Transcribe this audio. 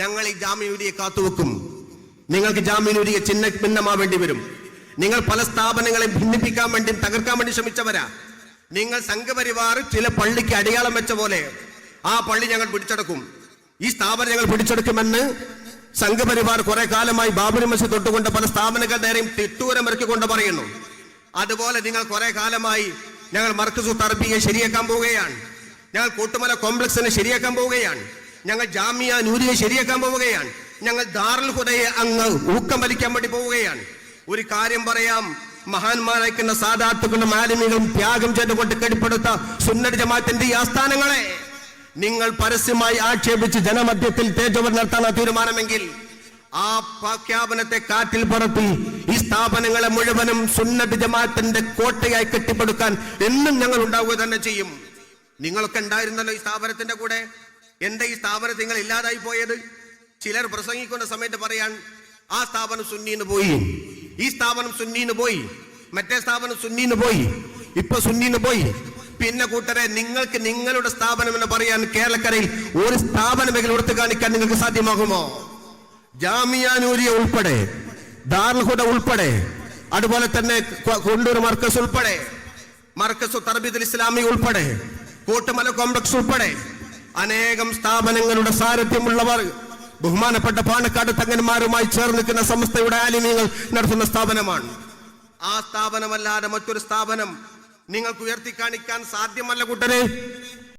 ഞങ്ങൾ ഈ ജാമ്യനൂരിയെ കാത്തുവെക്കും. നിങ്ങൾക്ക് ജാമ്യൂരിയെ ചിഹ്ന ഭിന്നമാവേണ്ടി വരും. നിങ്ങൾ പല സ്ഥാപനങ്ങളെ ഭിന്നിപ്പിക്കാൻ വേണ്ടി തകർക്കാൻ വേണ്ടി ശ്രമിച്ചവരാ. നിങ്ങൾ സംഘപരിവാർ ചില പള്ളിക്ക് അടയാളം വെച്ച പോലെ ആ പള്ളി ഞങ്ങൾ പിടിച്ചെടുക്കും. ഈ സ്ഥാപനം ഞങ്ങൾ പിടിച്ചെടുക്കുമെന്ന് സംഘപരിവാർ കുറെ കാലമായി ബാബരി മസ്ജിദ് തൊട്ടുകൊണ്ട് പല സ്ഥാപനങ്ങളുടെ നേരെയും തിട്ടൂരം ഇറക്കിക്കൊണ്ട് പറയുന്നു. അതുപോലെ നിങ്ങൾ കുറെ കാലമായി ഞങ്ങൾ മർക്കസു തർബിയെ ശരിയാക്കാൻ പോവുകയാണ്. ഞങ്ങൾ കൂട്ടുമല കോംപ്ലക്സിനെ ശരിയാക്കാൻ പോവുകയാണ്. ഞങ്ങൾ ജാമിയ നൂരിയെ ശരിയാക്കാൻ പോവുകയാണ്. ഞങ്ങൾ ദാറുൽ ഹുദയെ അങ്ങ് ഊക്കം വലിക്കാൻ വേണ്ടി പോവുകയാണ്. ഒരു കാര്യം പറയാം. മഹാന്മാരായിക്കുന്ന സാധാത്തുക്കളുടെ മാലിന്യങ്ങളും ത്യാഗം ചെയ്തുകൊണ്ട് കെട്ടിപ്പടുത്ത സുന്നട് ജമാത്തിന്റെ ഈ ആസ്ഥാനങ്ങളെ നിങ്ങൾ പരസ്യമായി ആക്ഷേപിച്ച് ജനമധ്യത്തിൽ തേജവർ നടത്താൻ തീരുമാനമെങ്കിൽ ആ പ്രഖ്യാപനത്തെ കാറ്റിൽ പറത്തി ഈ സ്ഥാപനങ്ങളെ മുഴുവനും സുന്നത്ത് ജമാഅത്തിന്റെ കോട്ടയായി കെട്ടിപ്പടുക്കാൻ എന്നും ഞങ്ങൾ ഉണ്ടാവുക തന്നെ ചെയ്യും. നിങ്ങളൊക്കെ ഉണ്ടായിരുന്നല്ലോ ഈ സ്ഥാപനത്തിന്റെ കൂടെ? എന്താ ഈ സ്ഥാപനം നിങ്ങൾ ഇല്ലാതായി പോയത്? ചിലർ പ്രസംഗിക്കുന്ന സമയത്ത് പറയാൻ ആ സ്ഥാപനം സുന്നീന്ന് പോയി. ഈ സ്ഥാപനം സുന്നീന്ന് പോയി. മറ്റേ സ്ഥാപനം സുന്നീന്ന് പോയി. ഇപ്പൊ സുന്നീന്ന് പോയി. പിന്നെ കൂട്ടരെ നിങ്ങൾക്ക് നിങ്ങളുടെ സ്ഥാപനം എന്ന് പറയാൻ കേരളക്കരയിൽ ഒരു സ്ഥാപനമെങ്കിലും എടുത്തു കാണിക്കാൻ നിങ്ങൾക്ക് സാധ്യമാകുമോ? ജാമിയാനൂരിയ ഉൾപ്പെടെ ദാർഹുഡ ഉൾപ്പെടെ അതുപോലെ തന്നെ കൊണ്ടൂർ മർക്കസ് ഉൾപ്പെടെ മർക്കസ് തർബീദുൽ ഇസ്ലാമി ഉൾപ്പെടെ കോട്ടുമല കോംപ്ലക്സ് ഉൾപ്പെടെ അനേകം സ്ഥാപനങ്ങളുടെ സാരഥ്യമുള്ളവർ ബഹുമാനപ്പെട്ട പാണക്കാട് തങ്ങന്മാരുമായി ചേർന്ന് നിൽക്കുന്ന സംസ്ഥയുടെ ആലിന്യങ്ങൾ നടത്തുന്ന സ്ഥാപനമാണ്. ആ സ്ഥാപനമല്ലാതെ മറ്റൊരു സ്ഥാപനം നിങ്ങൾക്ക് ഉയർത്തി കാണിക്കാൻ സാധ്യമല്ല കൂട്ടരെ.